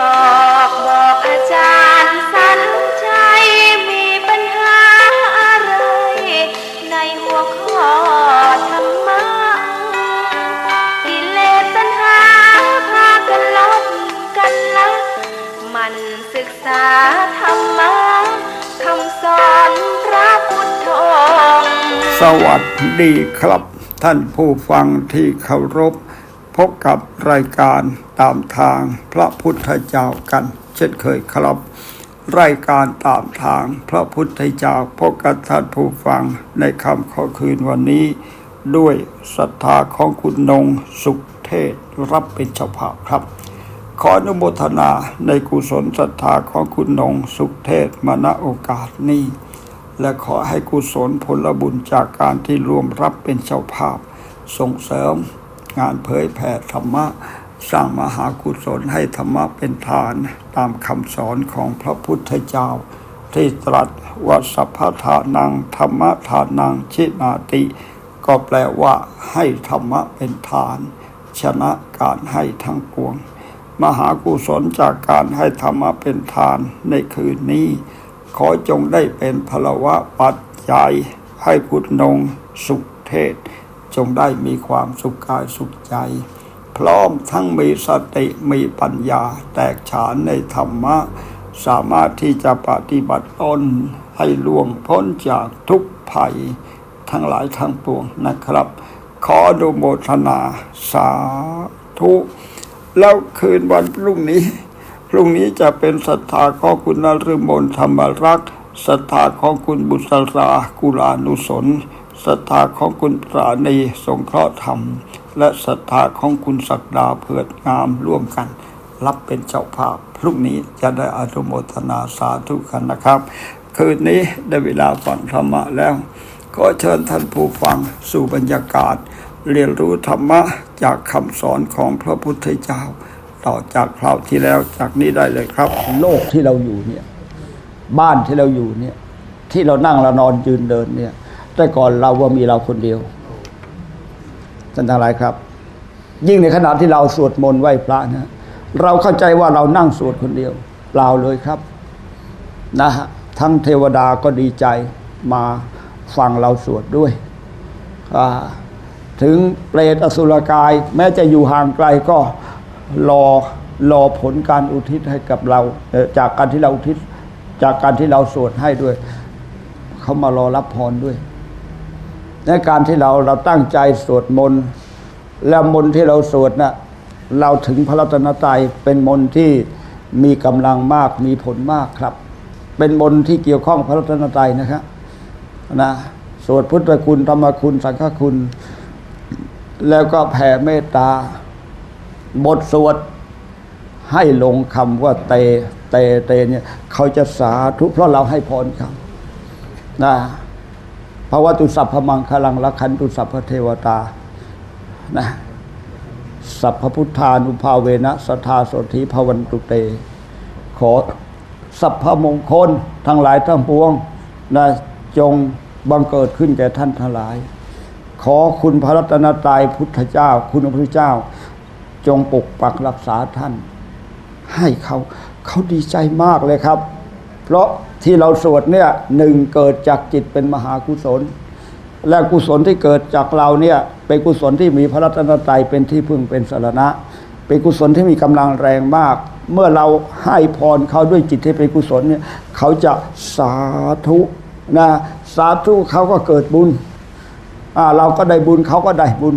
ออกบอกอาจารย์สันชัยมีปัญหาอะไร ในหัวข้อธรรมะกิเลสตัณหาพากันลบกันละมันศึกษาธรรมะคำสอนพระพุทธองค์สวัสดีครับ ท่านผู้ฟังที่เคารพ พบกับรายการตามทางพระพุทธเจ้ากัน เช่นเคยครับ รายการตามทางพระพุทธเจ้าพบกับท่านผู้ฟังในคำขอคืนวันนี้ ด้วยศรัทธาของคุณนงสุขเทศรับเป็นเจ้าภาพครับ ขออนุโมทนาในกุศลศรัทธาของคุณนงสุขเทศมาณโอกาสนี้และขอให้กุศลผลบุญจากการที่รวมรับเป็นเจ้าภาพ ส่งเสริม งานเผยแผ่ธรรมะ สร้างมหากุศลให้ธรรมะเป็นทาน ตามคำสอนของพระพุทธเจ้า ที่ตรัสว่าสัพพทานังธรรมะทานังชินาติ ก็แปลว่าให้ธรรมะเป็นทาน ชนะการให้ทั้งปวง มหากุศลจากการให้ธรรมะเป็นทานในคืนนี้ ขอจงได้เป็นพลวะปัจจัยให้คุณนงสุขเทศ จงได้มีความสุขกายสุขใจ พร้อมทั้งมีสติมีปัญญาแตกฉานในธรรมะ สามารถที่จะปฏิบัติตนให้ล่วงพ้นจากทุกภัย ทั้งหลายทั้งปวงนะครับ ขออนุโมทนาสาธุแล้วคืนวันพรุ่งนี้พรุ่งนี้จะเป็นศรัทธาของคุณนฤมลธรรมรักษ์ศรัทธาของคุณบุษรากุลานุสน ศรัทธาของคุณปราณีสงเคราะห์ธรรม และศรัทธาของคุณศักดาเผือดงามร่วมกัน รับเป็นเจ้าภาพ พรุ่งนี้จะได้อนุโมทนาสาธุกันนะครับ คืนนี้ได้เวลาฟังธรรมะแล้วขอเชิญท่านผู้ฟังสู่บรรยากาศ เรียนรู้ธรรมะจากคำสอนของพระพุทธเจ้า ต่อจากคราวที่แล้วจากนี้ได้เลยครับ โลกที่เราอยู่เนี่ยบ้านที่เราอยู่เนี่ยที่เรานั่งเรานอนยืนเดินเนี่ย แต่ก่อนเราว่ามีเราคนเดียวท่านทั้งหลายครับ ยิ่งในขณะที่เราสวดมนต์ไหว้พระนะเราเข้าใจว่าเรานั่งสวดคนเดียวเปล่าเลยครับ นะฮะทั้งเทวดาก็ดีใจมาฟังเราสวดด้วยถึงเปรตอสุรกาย แม้จะอยู่ห่างไกลก็รอรอผลการอุทิศให้กับเรา จากการที่เราอุทิศจากการที่เราสวดให้ด้วย เขามารอรับพรด้วย ในการที่เราเราตั้งใจสวดมนต์แล้วมนต์ที่เราสวดนะ่ะเราถึงพระรัตนตรัยเป็นมนต์ที่มีกำลังมากมีผลมากครับ เป็นมนต์ที่เกี่ยวข้องพระรัตนตรัยนะครับนะสวดพุทธคุณธรรมคุณสังฆคุณ แล้วก็แผ่เมตตา บทสวดให้ลงคำว่าเต เต เตเนี่ยเขาจะสาธุเพราะเราให้พรเขานะ ภาวะตุสัพพมังคลังละคันตุสัพพเทวตานะสัพพพุทธานุภาเวนะสทาโสธีภวันตุเต ขอสัพพมงคลทั้งหลายทั้งปวงนะจงบังเกิดขึ้นแก่ท่านทั้งหลาย ขอคุณพระรัตนตรัยพุทธเจ้า คุณพระพุทธเจ้า จงปกปักรักษาท่าน ให้เขาเขาดีใจมากเลยครับ เพราะ ที่เราสวดเนี่ยหนึ่งเกิดจากจิตเป็นมหากุศล และกุศลที่เกิดจากเราเนี่ยเป็นกุศลที่มีพระรัตนตรัยเป็นที่พึ่งเป็นสารณะ เป็นกุศลที่มีกำลังแรงมาก เมื่อเราให้พรเขาด้วยจิตที่เป็นกุศลเนี่ยเขาจะสาธุนะสาธุเขาก็เกิดบุญอ่าเราก็ได้บุญเขาก็ได้บุญ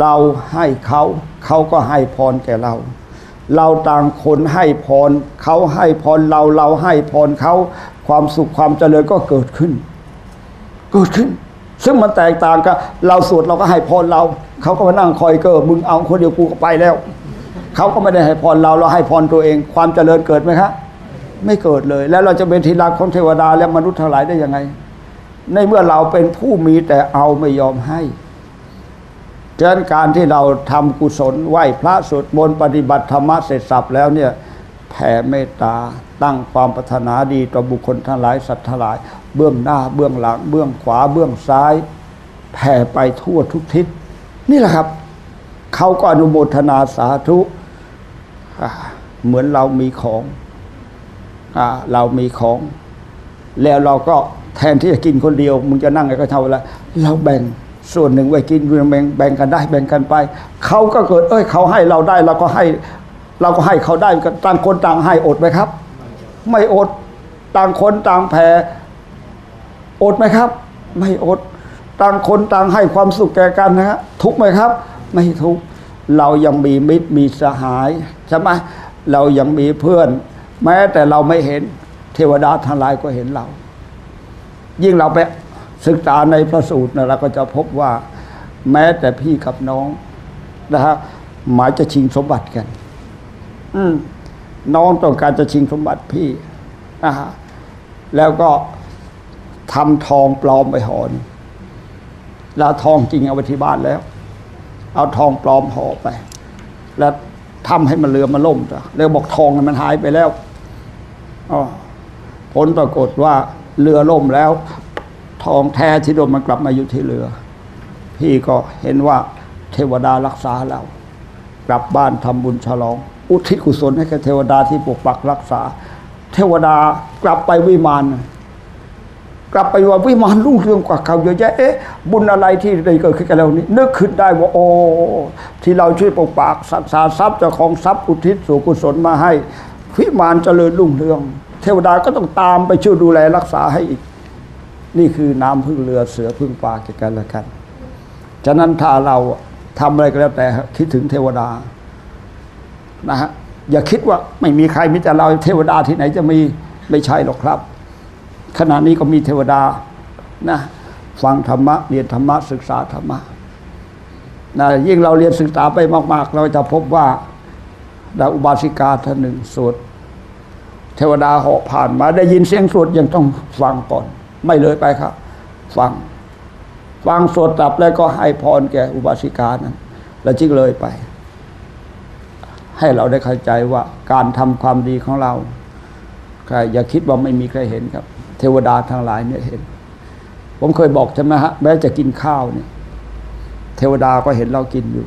เราให้เขาเขาก็ให้พรแก่เรา เราต่างคนให้พรเขาให้พรเราเราให้พรเขาความสุขความเจริญก็เกิดขึ้น เกิดขึ้น ซึ่งมันแตกต่างกันเราสวดเราก็ให้พรเราเขาก็มานั่งคอยเกิดมึงเอาคนเดียวกูก็ไปแล้วเขาก็ไม่ได้ให้พรเราเราให้พรตัวเอง ความเจริญเกิดไหมครับไม่เกิดเลย แล้วเราจะเป็นทีรักของเทวดาและมนุษย์ทั้งหลายได้ยังไง ในเมื่อเราเป็นผู้มีแต่เอาไม่ยอมให้ ฉะนั้นการที่เราทำกุศลไหว้พระสวดมนต์ปฏิบัติธรรมะเสร็จสับแล้วเนี่ยแผ่เมตตาตั้งความปรารถนาดีต่อบุคคลทั้งหลายสัตว์ทั้งหลาย เบื้องหน้าเบื้องหลัง เบื้องขวาเบื้องซ้าย แผ่ไปทั่วทุกทิศ นี่แหละครับ เขาก็อนุโมทนาสาธุเหมือนเรามีของอเรามีของ แล้วเราก็แทนที่จะกินคนเดียว มึงจะนั่งไงก็เท่าแล้วเราแบ่ง ส่วนหนึ่งไว้กินแบ่งแบ่งกันได้แบ่งกันไป เขาก็เกิด เอ้ยเขาให้เราได้เราก็ให้ เราก็ให้เขาได้ต่างคนต่างให้อดไหมครับ ไม่อดต่างคนต่างแผ่อดไหมครับ ไม่อดต่างคนต่างให้ความสุขแก่กันนะฮะทุกไหมครับ ไม่ทุกเรายังมีมิตรมีสหายใช่ไหมเรายังมีเพื่อน แม้แต่เราไม่เห็นเทวดาทั้งหลายก็เห็นเรา ยิ่งเราไป ศึกษาในพระสูตรนะเราก็จะพบว่าแม้แต่พี่กับน้องนะฮะหมายจะชิงสมบัติกัน อืมน้องต้องการจะชิงสมบัติพี่นะฮะแล้วก็ทำทองปลอมไปหอนแล้วทองจริงเอาไปที่บ้านแล้ว เอาทองปลอมห่อไป แล้วทำให้มันเรือมันล่มจ้ะแล้วบอกทองมันหายไปแล้วอ๋อผลปรากฏว่าเรือล่มแล้ว ทองแท้ที่โดนมันกลับมาอยู่ที่เรือ พี่ก็เห็นว่าเทวดารักษาเรา กลับบ้านทำบุญฉลอง อุทิศกุศลให้กับเทวดาที่ปกปักรักษา เทวดากลับไปวิมานกลับไปว่าวิมานรุ่งเรืองกว่าเขาเยอะแยะเอ๊ะบุญอะไรที่ได้เกิดขึ้นกับเรานี้นึกขึ้นได้ว่าโอ้ที่เราช่วยปกปักรักษาทรัพย์เจ้าของทรัพย์อุทิศสู่กุศลมาให้วิมานเจริญรุ่งเรือง เทวดาก็ต้องตามไปช่วยดูแลรักษาให้อีก นี่คือน้ำพึ่งเรือเสือพึ่งปลาแก่กันและกัน ฉะนั้นถ้าเราทำอะไรก็แล้วแต่คิดถึงเทวดานะฮะอย่าคิดว่าไม่มีใครมีแต่เราเทวดาที่ไหนจะมีไม่ใช่หรอกครับ ขณะนี้ก็มีเทวดานะฟังธรรมะเรียนธรรมะศึกษาธรรมะนะยิ่งเราเรียนศึกษาไปมาก ๆ เราจะพบว่าดาอุบาสิกาท่านหนึ่งสวดเทวดาเหาะผ่านมาได้ยินเสียงสวดยังต้องฟังก่อน ไม่เลยไปครับ ฟัง ฟังสวดตับแล้วก็ให้พรแก่อุบาสิกานั้น แล้วจึงเลยไป ให้เราได้เข้าใจว่าการทำความดีของเราใครอย่าคิดว่าไม่มีใครเห็นครับ เทวดาทั้งหลายเนี่ยเห็น ผมเคยบอกใช่ไหมฮะแม้จะกินข้าวเนี่ย เทวดาก็เห็นเรากินอยู่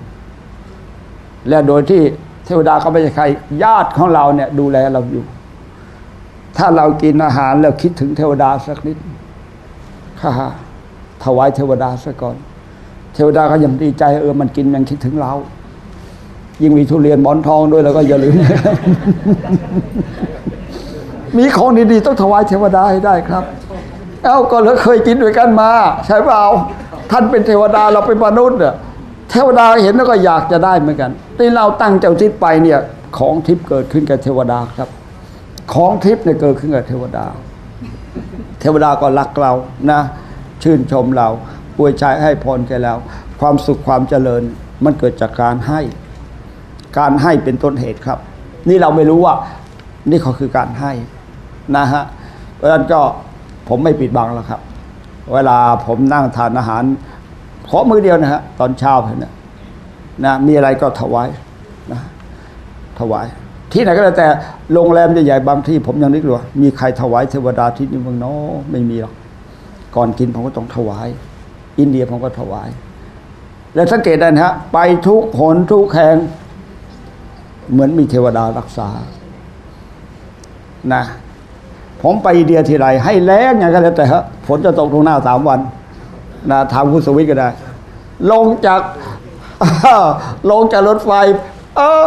และโดยที่เทวดาก็ไม่ใช่ใครญาติของเราเนี่ย ดูแลเราอยู่ ถ้าเรากินอาหารแล้วคิดถึงเทวดาสักนิด ค่ะถวายเทวดาซะก่อน เทวดาก็ยังดีใจเออมันกินยังคิดถึงเรา ยิ่งมีทุเรียนหมอนทองด้วยแล้วก็อย่าลืมมีของดีๆต้องถวายเทวดาให้ได้ครับ เอ้าก็เราเคยกินด้วยกันมา ใช่เปล่าท่านเป็นเทวดาเราเป็นมนุษย์อะเทวดาเห็นแล้วก็อยากจะได้เหมือนกันที่เราตั้งเจ้าทิศไปเนี่ย ของทิพย์เกิดขึ้นกับเทวดาครับ ของทิพย์เนี่ยเกิดขึ้นกับเทวดา เทวดาก็รักเรานะ ชื่นชมเราอวยชัยให้พรแก่เราความสุขความเจริญมันเกิดจากการให้ การให้เป็นต้นเหตุครับ นี่เราไม่รู้ว่า นี่เขาคือการให้นะฮะเพราะฉะนั้นก็ผมไม่ปิดบังแล้วครับ เวลาผมนั่งทานอาหาร ขอมือเดียวนะฮะตอนเช้าเนี่ยนะมีอะไรก็ถวายนะถวาย ที่ไหนก็แล้วแต่โรงแรมใหญ่ๆบางที่ผมยังนึกเลยว่ามีใครถวายเทวดาที่นี่เมืองน้อไม่มีหรอกก่อนกินผมก็ต้องถวาย อินเดียผมก็ถวาย แล้วสังเกตได้นะฮะไปทุกหนทุกแห่งเหมือนมีเทวดารักษานะผมไปอินเดียทีไรให้แล้งไงก็แล้วแต่ฮะฝนจะตกตรงหน้าสามวันนะทางคุณสวิทย์ก็ได้ ลงจากลงจากรถไฟ เออ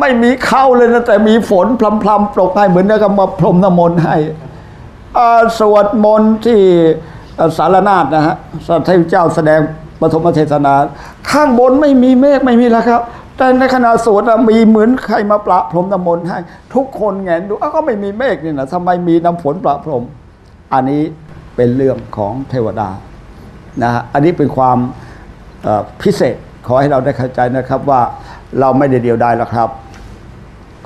ไม่มีเข้าเลยนะแต่มีฝนพรำๆปลกให้เหมือนกับมาพรมน้ำมนต์ให้สวดมนต์ที่สารนาฏนะฮะสัตว์เจ้าแสดงปฐมเทศนา ข้างบนไม่มีเมฆไม่มีแล้วครับ แต่ในขณะสวดมีเหมือนใครมาประพรมน้ำมนต์ให้ ทุกคนแงนดูอ้าวก็ไม่มีเมฆนี่นะทำไมมีน้ำฝนประพรม อันนี้เป็นเรื่องของเทวดานะฮะอันนี้เป็นความพิเศษขอให้เราได้เข้าใจนะครับว่า เราไม่ได้เดียวดายหรอกครับ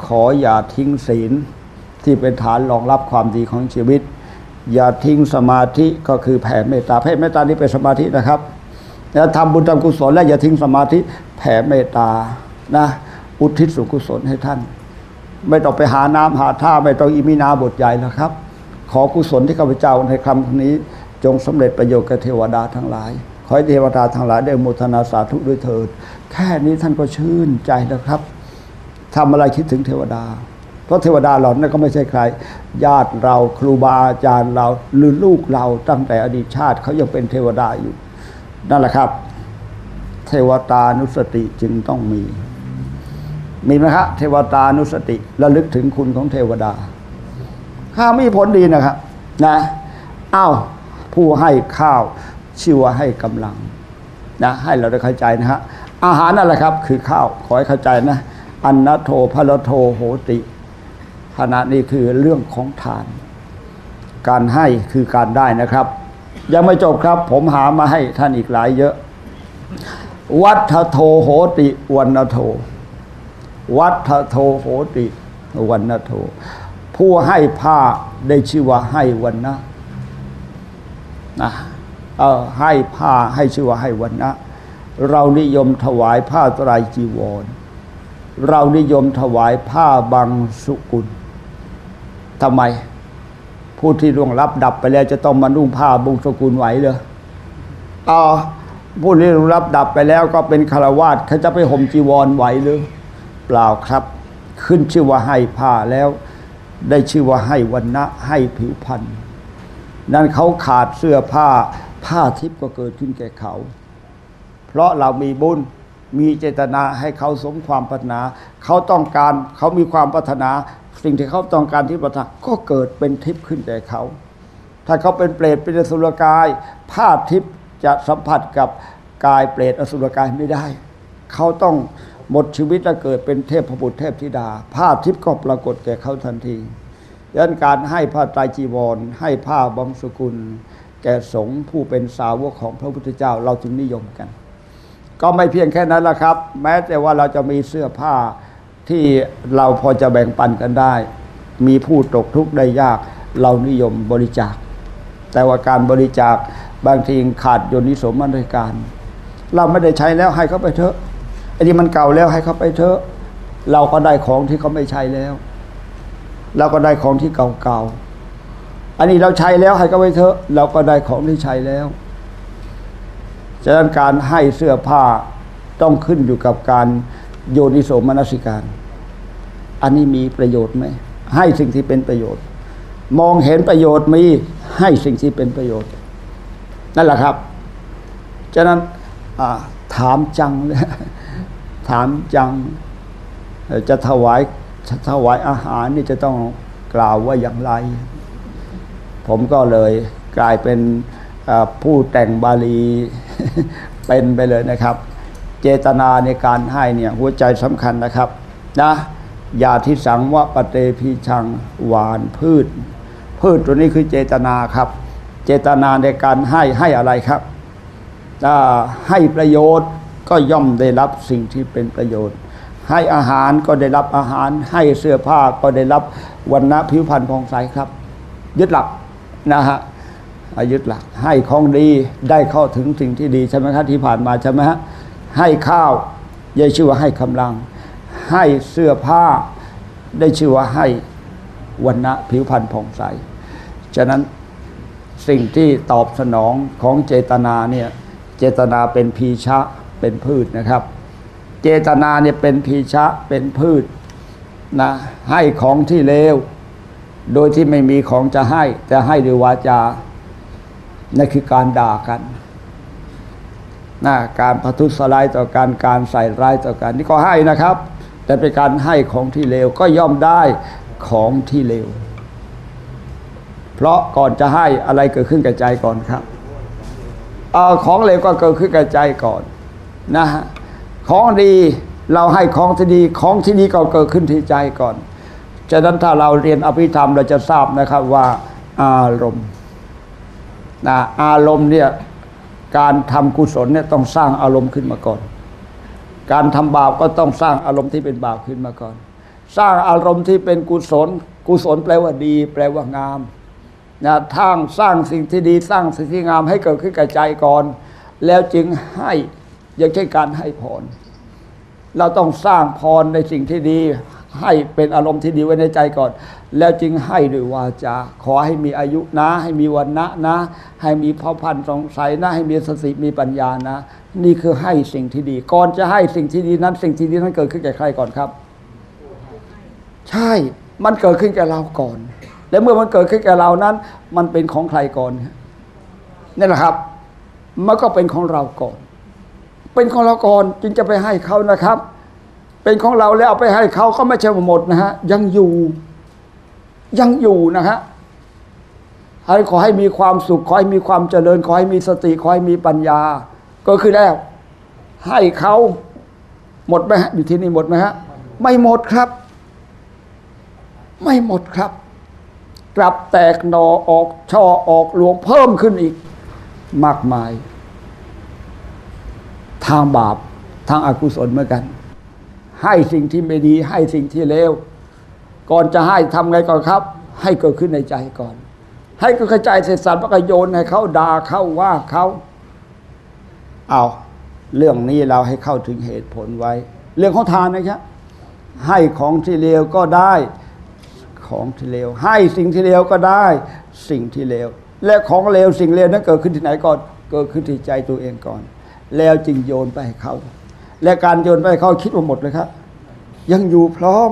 ขออย่าทิ้งศีลที่เป็นฐานรองรับความดีของชีวิต อย่าทิ้งสมาธิก็คือแผ่เมตตาแผ่เมตตานี่เป็นสมาธินะครับแล้วทำบุญทำกุศลและอย่าทิ้งสมาธิแผ่เมตตานะอุทิศส่วนกุศลให้ท่าน ไม่ต้องไปหาน้ำหาท่าไม่ต้องอิมินาบทใหญ่นะครับ ขอกุศลที่ข้าพเจ้าในคำนี้ จงสำเร็จประโยชน์กับเทวดาทั้งหลาย ให้เทวดาทั้งหลายได้อนุโมทนาสาธุด้วยเถิด แค่นี้ท่านก็ชื่นใจแล้วครับทำอะไรคิดถึงเทวดา เพราะเทวดาเหล่านั้นก็ไม่ใช่ใคร ญาติเราครูบาอาจารย์เราหรือลูกเราตั้งแต่อดีตชาติเขายังเป็นเทวดาอยู่ นั่นแหละครับ เทวตานุสติจึงต้องมี มีไหมครับเทวตานุสติระลึกถึงคุณของเทวดาข้ามีผลดีนะครับนะอ้าวผู้ให้ข้าว ชื่อว่าให้กำลังนะให้เราได้เข้าใจนะฮะอาหารนั่นแหละครับ คือข้าวขอให้เข้าใจนะ อันนโทพะละโทโหติขณะนี้คือเรื่องของทาน การให้คือการได้นะครับ ยังไม่จบครับ ผมหามาให้ท่านอีกหลายเยอะ วัฏโทโหติวันโท วัฏโทโหติวันโท ผู้ให้ผ้าได้ชื่อว่าให้วันนะนะ ให้ผ้าให้ชื่อว่าให้วันนะเรานิยมถวายผ้าไตรจีวร เรานิยมถวายผ้าบางสุกุลทำไม ผู้ที่ล่วงลับดับไปแล้ว จะต้องมานุ่งผ้าบงสกุลไหวเหรออ๋อผู้ที่ล่วงลับดับไปแล้วก็เป็นคารวาสเขาจะไปห่มจีวรไหวหรือเปล่าครับ ขึ้นชื่อว่าให้ผ้าแล้ว ได้ชื่อว่าให้วันนะให้ผิวพรรณนั่นเขาขาดเสื้อผ้า ผ้าทิพย์ก็เกิดขึ้นแก่เขา เพราะเรามีบุญมีเจตนาให้เขาสมความปรารถนา เขาต้องการเขามีความปรารถนา สิ่งที่เขาต้องการที่ปรารถนาก็เกิดเป็นทิพย์ขึ้นแก่เขา ถ้าเขาเป็นเปรตเป็นอสุรกายผ้าทิพย์จะสัมผัสกับกายเปรตอสุรกายไม่ได้ เขาต้องหมดชีวิตแล้วเกิดเป็นเทพบุตรเทพธิดาผ้าทิพย์ก็ปรากฏแก่เขาทันทีดังนั้นการให้ผ้าไตรจีวร ให้ผ้าบำสกุล แก่สงฆ์ผู้เป็นสาวกของพระพุทธเจ้าเราจึงนิยมกัน ก็ไม่เพียงแค่นั้นละครับ แม้แต่ว่าเราจะมีเสื้อผ้าที่เราพอจะแบ่งปันกันได้ มีผู้ตกทุกข์ได้ยาก เรานิยมบริจาค แต่ว่าการบริจาคบางทีขาดโยนิสมนสิการ เราไม่ได้ใช้แล้วให้เขาไปเถอะไอ้ที่มันเก่าแล้วให้เขาไปเถอะ เราก็ได้ของที่เขาไม่ใช้แล้ว เราก็ได้ของที่เก่าๆ อันนี้เราใช้แล้วให้เขาไปเถอะ เราก็ได้ของที่ใช้แล้วฉะนั้นการให้เสื้อผ้าต้องขึ้นอยู่กับการโยนิโสมนสิการ อันนี้มีประโยชน์ไหม ให้สิ่งที่เป็นประโยชน์ มองเห็นประโยชน์มีให้สิ่งที่เป็นประโยชน์ นั่นแหละครับ ฉะนั้นถามจัง ถามจัง จะถวายจะถวายอาหารนี่จะต้องกล่าวว่าอย่างไร ผมก็เลยกลายเป็นผู้แต่งบาลีเป็นไปเลยนะครับ เจตนาในการให้เนี่ยหัวใจสำคัญนะครับนะยาที่สังวะปะเตพีชังหวานพืช พืชตัวนี้คือเจตนาครับ เจตนาในการให้ให้อะไรครับถ้าให้ประโยชน์ก็ย่อมได้รับสิ่งที่เป็นประโยชน์ ให้อาหารก็ได้รับอาหาร ให้เสื้อผ้าก็ได้รับวันณะผิวพรรณผ่องใสครับ ยึดหลัก นะฮะอะยึดหลัก ให้ของดีได้เข้าถึงสิ่งที่ดีใช่ไหมครับที่ผ่านมาใช่ไหมฮะให้ข้าวได้ชื่อว่าให้กำลัง ให้เสื้อผ้า ได้ชื่อว่าให้วันณะผิวพรรณผ่องใส ฉะนั้นสิ่งที่ตอบสนองของเจตนาเนี่ยเจตนาเป็นพีชะเป็นพืชนะครับ เจตนาเนี่ยเป็นพีชะเป็นพืชนะให้ของที่เลว โดยที่ไม่มีของจะให้ แต่ให้ด้วยวาจา นั่นคือการด่ากันนะการประทุษร้ายต่อการการใส่ร้ายต่อกันนี่ก็ให้นะครับ แต่เป็นการให้ของที่เลวก็ย่อมได้ของที่เลวเพราะก่อนจะให้อะไรเกิดขึ้นกับใจก่อนครับเอาของเลวก็เกิดขึ้นกับใจก่อนนะฮะของดีเราให้ของที่ดีของที่ดีก็เกิดขึ้นที่ใจก่อน ฉะนั้นถ้าเราเรียนอภิธรรมเราจะทราบนะครับว่าอารมณ์นะอารมณ์เนี่ยการทำกุศลเนี่ยต้องสร้างอารมณ์ขึ้นมาก่อน การทำบาปก็ต้องสร้างอารมณ์ที่เป็นบาปขึ้นมาก่อน สร้างอารมณ์ที่เป็นกุศล กุศลแปลว่าดี แปลว่างามนะทางสร้างสิ่งที่ดีสร้างสิ่งที่งามให้เกิดขึ้นกับใจก่อน แล้วจึงให้อย่างเช่นการให้พรเราต้องสร้างพรในสิ่งที่ดี ให้เป็นอารมณ์ที่ดีไว้ในใจก่อน แล้วจึงให้ด้วยวาจา ขอให้มีอายุนะ ให้มีวันนะนะ ให้มีเผ่าพันธุ์สงสัยนะ ให้มีสติมีปัญญานะ นี่คือให้สิ่งที่ดี ก่อนจะให้สิ่งที่ดีนั้นสิ่งที่ดีนั้นเกิดขึ้นแก่ใครก่อนครับ ใช่มันเกิดขึ้นแก่เราก่อน และเมื่อมันเกิดขึ้นแก่เรานั้น มันเป็นของใครก่อนนี่แหละครับ มันก็เป็นของเราก่อน เป็นของเราก่อนจึงจะไปให้เขานะครับ เป็นของเราแล้วเอาไปให้เขาก็ไม่ใช่หมดนะฮะ ยังอยู่ ยังอยู่นะฮะให้ขอให้มีความสุข ขอให้มีความเจริญ ขอให้มีสติ ขอให้มีปัญญา ก็คือแล้ว ให้เขาหมดไหมฮะอยู่ที่นี่หมดไหมฮะ ไม่หมดครับ ไม่หมดครับ กลับแตกหนอออกช่อออกหลวงเพิ่มขึ้นอีก มากมาย ทางบาปทางอากุศลเหมือนกัน ให้สิ่งที่ไม่ดี ให้สิ่งที่เลวก่อนจะให้ทำไงก่อนครับ ให้เกิดขึ้นในใจก่อน ให้เกิดขึ้นในใจเสร็จสัตว์ก็โยนให้เขาด่าเขาว่าเขาเอาเรื่องนี้เราให้เข้าถึงเหตุผลไว้ เรื่องของทานนะครับให้ของที่เลวก็ได้ของที่เลวให้สิ่งที่เลวก็ได้ สิ่งที่เลวและของเลวสิ่งเลวนั้นเกิดขึ้นที่ไหนก่อนเกิดขึ้นที่ใจตัวเองก่อน แล้วจึงโยนไปให้เขา และการโยนไปเขาคิดว่าหมดเลยครับ ยังอยู่พร้อม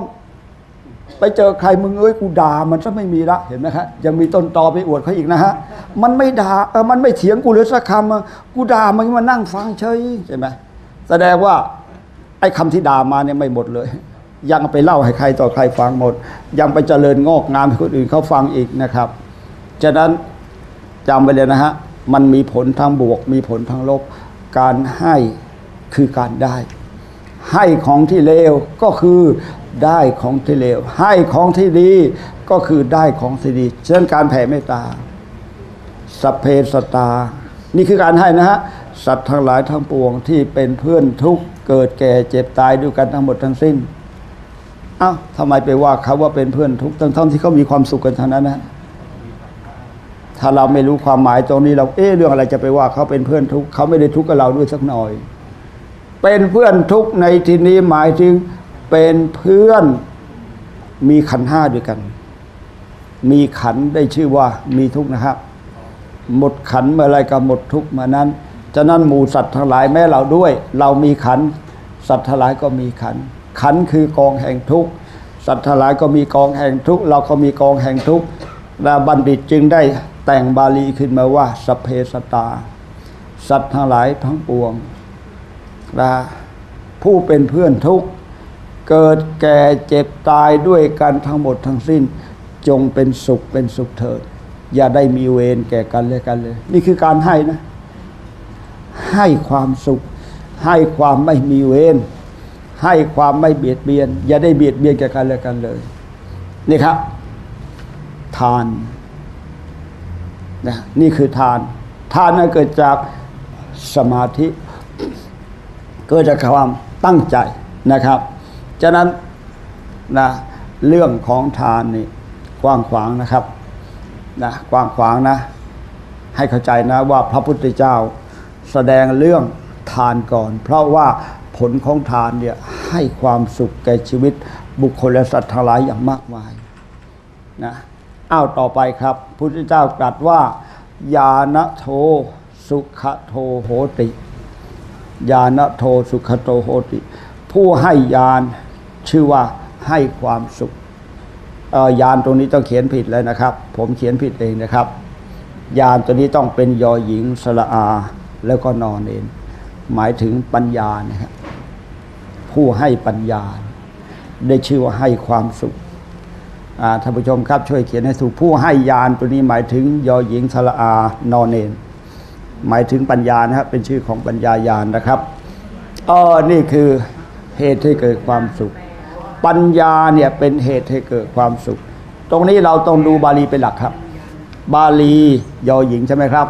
ไปเจอใครมึงเอ้ยกูด่ามันจะไม่มีละเห็นไหมครับยังมีต้นตอไปอวดเขาอีกนะฮะมันไม่ด่าเออมันไม่เถียงกูเลยสักคำกูด่ามันมานั่งฟังเฉยใช่ไหมแสดงว่าไอ้คำที่ด่ามาเนี่ยไม่หมดเลย ยังไปเล่าให้ใครต่อใครฟังหมด ยังไปเจริญงอกงามให้คนอื่นเขาฟังอีกนะครับฉะนั้นจำไว้เลยนะฮะมันมีผลทางบวก มีผลทางลบการให้ คือการได้ ให้ของที่เลวก็คือได้ของที่เลว ให้ของที่ดีก็คือได้ของที่ดีเช่นการแผ่เมตตาสัพเพสตา นี่คือการให้นะฮะสัตว์ทั้งหลายทั้งปวงที่เป็นเพื่อนทุกเกิดแก่เจ็บตายด้วยกันทั้งหมดทั้งสิ้นเอ้าทำไมไปว่าเขาว่าเป็นเพื่อนทุกทั้งทั้งที่เขามีความสุขกันทั้งนั้นนะถ้าเราไม่รู้ความหมายตรงนี้เราเอ๊ะเรื่องอะไรจะไปว่าเขาเป็นเพื่อนทุกเขาไม่ได้ทุกข์กับเราด้วยสักหน่อย เป็นเพื่อนทุกในที่นี้หมายถึงเป็นเพื่อนมีขันห้าด้วยกัน มีขันได้ชื่อว่ามีทุกนะครับ หมดขันเมื่อไรก็หมดทุกข์มานั้น ฉะนั้นหมู่สัตว์ทั้งหลายแม้เราด้วย เรามีขัน สัตว์ทั้งหลายก็มีขัน ขันคือกองแห่งทุกสัตว์ทั้งหลายก็มีกองแห่งทุกเราก็มีกองแห่งทุกและบัณฑิตจึงได้แต่งบาลีขึ้นมาว่าสเพสตา สัตว์ทั้งหลายทั้งปวง นะผู้เป็นเพื่อนทุกข์ เกิดแก่เจ็บตายด้วยกันทั้งหมดทั้งสิ้น จงเป็นสุขเป็นสุขเถิด อย่าได้มีเวรแก่กันและกันเลย นี่คือการให้นะ ให้ความสุข ให้ความไม่มีเวรให้ความไม่เบียดเบียน อย่าได้เบียดเบียนแก่กันและกันเลย นี่ครับ ทานนะนี่คือทาน ทานนั้นเกิดจากสมาธิ เกิดจากความตั้งใจนะครับ ฉะนั้นนะเรื่องของทานนี่กว้างขวางนะครับนะกว้างขวางนะ ให้เข้าใจนะว่าพระพุทธเจ้าแสดงเรื่องทานก่อน เพราะว่าผลของทานเนี่ยให้ความสุขแก่ชีวิตบุคคลและสัตว์ทั้งหลายอย่างมากมายนะอ้าวต่อไปครับพุทธเจ้าตรัสว่า ยานะโทสุขโทโหติ ยานะโทสุขโตโหติ ผู้ให้ยานชื่อว่าให้ความสุขเอ่อยานตรงนี้ต้องเขียนผิดเลยนะครับ ผมเขียนผิดเองนะครับ ยานตัวนี้ต้องเป็นยอหญิงสระอา แล้วก็นอนเองหมายถึงปัญญานะครับผู้ให้ปัญญา ได้ชื่อว่าให้ความสุขท่านผู้ชมครับช่วยเขียนให้ถูกผู้ให้ยานตัวนี้หมายถึงยอหญิงสระอานอนเอง หมายถึงปัญญานะครับเป็นชื่อของปัญญายานนะครับอ๋อนี่คือเหตุให้เกิดความสุข ปัญญาเนี่ยเป็นเหตุให้เกิดความสุข ตรงนี้เราต้องดูบาลีเป็นหลักครับ บาลียอหญิงใช่ไหมครับ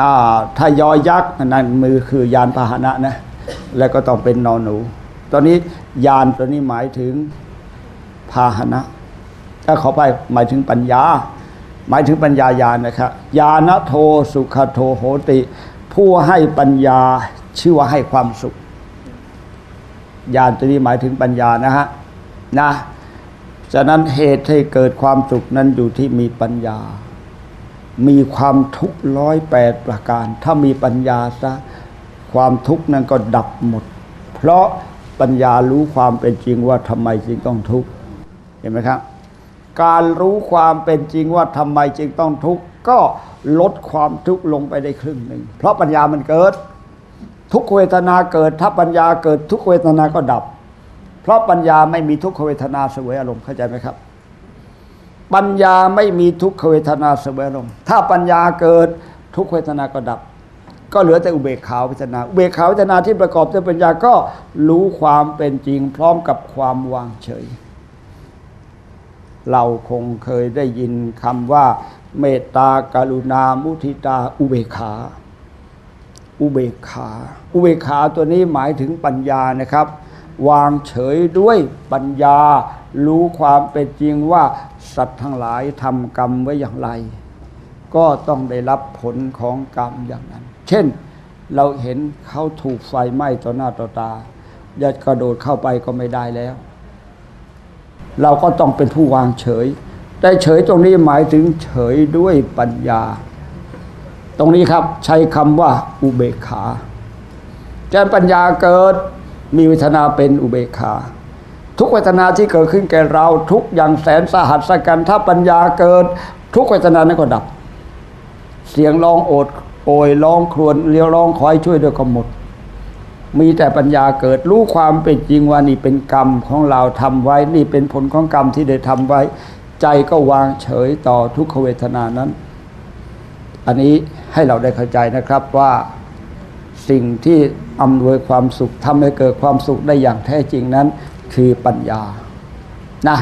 อ่าถ้ายอยักษ์นั่นมือคือยานพาหนะนะแล้วก็ต้องเป็นนอนหนู ตอนนี้ยานตัวนี้หมายถึงพาหนะถ้าขอไปหมายถึงปัญญา หมายถึงปัญญายานนะครับยานโทสุขโทโหติ ผู้ให้ปัญญาชื่อว่าให้ความสุขญาณตัวนี้หมายถึงปัญญานะฮะนะฉะนั้นเหตุให้เกิดความสุขนั้นอยู่ที่มีปัญญา มีความทุกข์ร้อยแปดประการ ถ้ามีปัญญาซะความทุกข์นั้นก็ดับหมด เพราะปัญญารู้ความเป็นจริงว่าทำไมจึงต้องทุกข์ เห็นไหมครับ การรู้ความเป็นจริงว่าทำไมจึงต้องทุกข์ก็ลดความทุกข์ลงไปได้ครึ่งหนึ่ง เพราะปัญญามันเกิด ทุกขเวทนาเกิด ถ้าปัญญาเกิดทุกขเวทนาก็ดับ เพราะปัญญาไม่มีทุกขเวทนาเสวยอารมณ์เข้าใจไหมครับ ปัญญาไม่มีทุกขเวทนาเสวยอารมณ์ถ้าปัญญาเกิดทุกขเวทนาก็ดับ ก็เหลือแต่อุเบกขาวิจนาอุเบกขาวิจนาที่ประกอบด้วยปัญญาก็รู้ความเป็นจริงพร้อมกับความวางเฉย เราคงเคยได้ยินคำว่า เมตตากรุณามุทิตาอุเบกขา อุเบกขา อุเบกขาตัวนี้หมายถึงปัญญานะครับ วางเฉยด้วยปัญญา รู้ความเป็นจริงว่าสัตว์ทั้งหลายทำกรรมไว้อย่างไร ก็ต้องได้รับผลของกรรมอย่างนั้น เช่น เราเห็นเขาถูกไฟไหม้ต่อหน้าต่อตาจะกระโดดเข้าไปก็ไม่ได้แล้ว เราก็ต้องเป็นผู้วางเฉยแต่เฉยตรงนี้หมายถึงเฉยด้วยปัญญา ตรงนี้ครับใช้คำว่าอุเบกขาจนปัญญาเกิดมีเวทนาเป็นอุเบกขา ทุกเวทนาที่เกิดขึ้นแก่เราทุกอย่างแสนสาหัสกันถ้าปัญญาเกิด ทุกเวทนานั้นก็ดับ เสียงร้องโอดโอยร้องครวญเรียวร้องขอให้ช่วยด้วยก็หมด มีแต่ปัญญาเกิดรู้ความเป็นจริงว่านี่เป็นกรรมของเราทำไว้ นี่เป็นผลของกรรมที่ได้ทำไว้ ใจก็วางเฉยต่อทุกขเวทนานั้น อันนี้ให้เราได้เข้าใจนะครับว่าสิ่งที่อำนวยความสุขทำให้เกิดความสุขได้อย่างแท้จริงนั้น คือปัญญานะ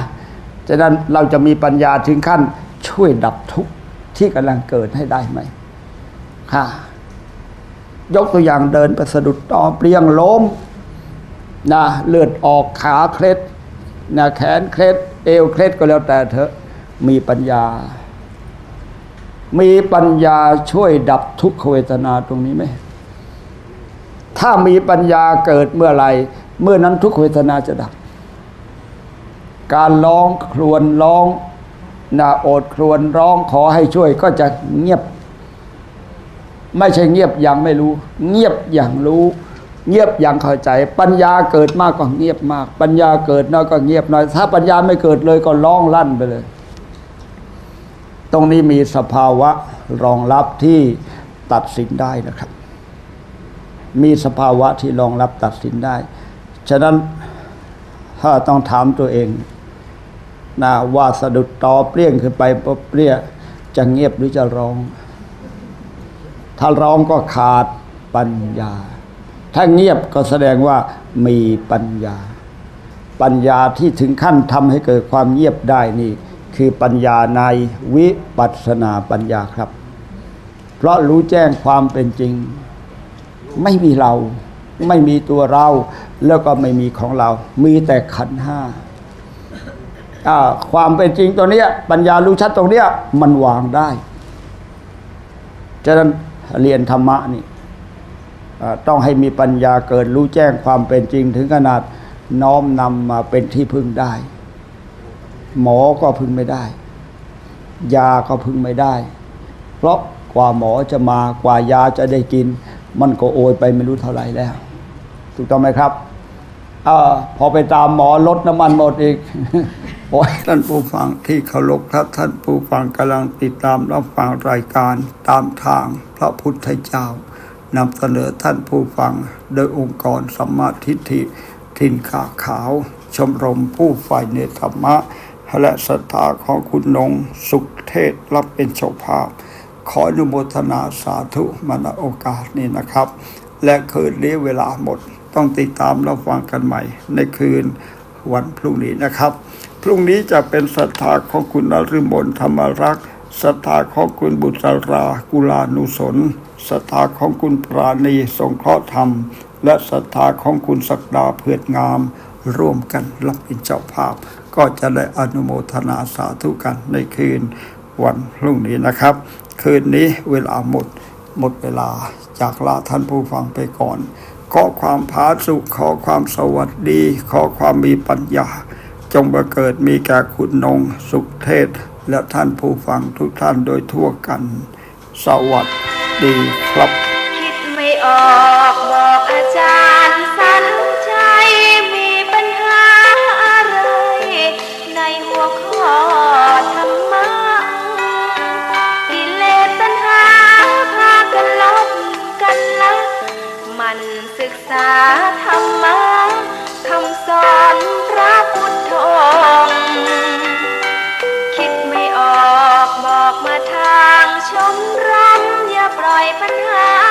ฉะนั้นเราจะมีปัญญาถึงขั้นช่วยดับทุกข์ที่กำลังเกิดให้ได้ไหมค่ะ ยกตัวอย่างเดินไปสะดุดต่อเปลี่ยงล้มนะเลือดออกขาเคล็ดนะแขนเคล็ด เอวเคล็ดก็แล้วแต่เถอมีปัญญา มีปัญญาช่วยดับทุกขเวทนาตรงนี้ไหมถ้ามีปัญญาเกิดเมื่อไหร่เมื่อนั้นทุกขเวทนาจะดับ การร้องครวญร้องนาโอดครวญร้องขอให้ช่วยก็จะเงียบ ไม่ใช่เงียบอย่างไม่รู้ เงียบอย่างรู้ เงียบอย่างเข้าใจ ปัญญาเกิดมากก็เงียบมาก ปัญญาเกิดน้อยก็เงียบน้อย ถ้าปัญญาไม่เกิดเลยก็ร้องลั่นไปเลย ตรงนี้มีสภาวะรองรับที่ตัดสินได้นะครับ มีสภาวะที่รองรับตัดสินได้ ฉะนั้นถ้าต้องถามตัวเองนะว่าสะดุดตอเปรี้ยงขึ้นไปเปรี้ยจะเงียบหรือจะร้อง ถ้าร้องก็ขาดปัญญา ถ้าเงียบก็แสดงว่ามีปัญญา ปัญญาที่ถึงขั้นทำให้เกิดความเงียบได้นี่ คือปัญญาในวิปัสสนาปัญญาครับ เพราะรู้แจ้งความเป็นจริง ไม่มีเรา ไม่มีตัวเรา แล้วก็ไม่มีของเรา มีแต่ขันธ์ห้าอ่าความเป็นจริงตัวเนี้ย ปัญญารู้ชัดตรงเนี้ย มันวางได้ ฉะนั้น เรียนธรรมะนี่ต้องให้มีปัญญาเกิดรู้แจ้งความเป็นจริงถึงขนาดน้อมนำมาเป็นที่พึ่งได้ หมอก็พึ่งไม่ได้ ยาก็พึ่งไม่ได้ เพราะกว่าหมอจะมากว่ายาจะได้กิน มันก็โอยไปไม่รู้เท่าไหร่แล้ว ถูกต้องไหมครับอพอไปตามหมอลดน้ำมันหมดอีก โอ้ยท่านผู้ฟังที่เคารพครับท่านผู้ฟังกำลังติดตามรับฟังรายการตามทางพระพุทธเจ้านำเสนอท่านผู้ฟังโดยองค์กรสัมมาทิฏฐิทินขาขาว ชมรมผู้ฝ่ายในธรรมะ และศรัทธาของคุณนง สุขเทศรับเป็นเจ้าภาพ ขออนุโมทนาสาธุมณโอกาสนี้นะครับ และคืนนี้เวลาหมดต้องติดตามรับฟังกันใหม่ ในคืนวันพรุ่งนี้นะครับ รุ่งนี้จะเป็นศรัทธาของคุณนฤมลธรรมรักษ์ศรัทธาของคุณบุตรากุลานุสนศรัทธาของคุณปราณีสงเคราะห์ธรรม และศรัทธาของคุณศักดาเพือดงาม ร่วมกันรับเป็นเจ้าภาพ ก็จะได้อนุโมทนาสาธุกันในคืนวันพรุ่งนี้นะครับ คืนนี้เวลาหมดหมดเวลาจากลาท่านผู้ฟังไปก่อน ขอความผาสุขขอความสวัสดี ขอความมีปัญญา จงบังเกิดมีแก่คุณนงสุขเทศ และท่านผู้ฟังทุกท่านโดยทั่วกัน สวัสดีครับ คิดไม่ออกบอกอาจารย์สันใจมีปัญหาอะไร ในหัวข้อธรรมะกิเลสตัณหาพากันลบกันละมันศึกษาธรรมะคำสอนพระ ง คิดไม่ออกบอกมาทางชมรมอย่าปล่อยปัญหา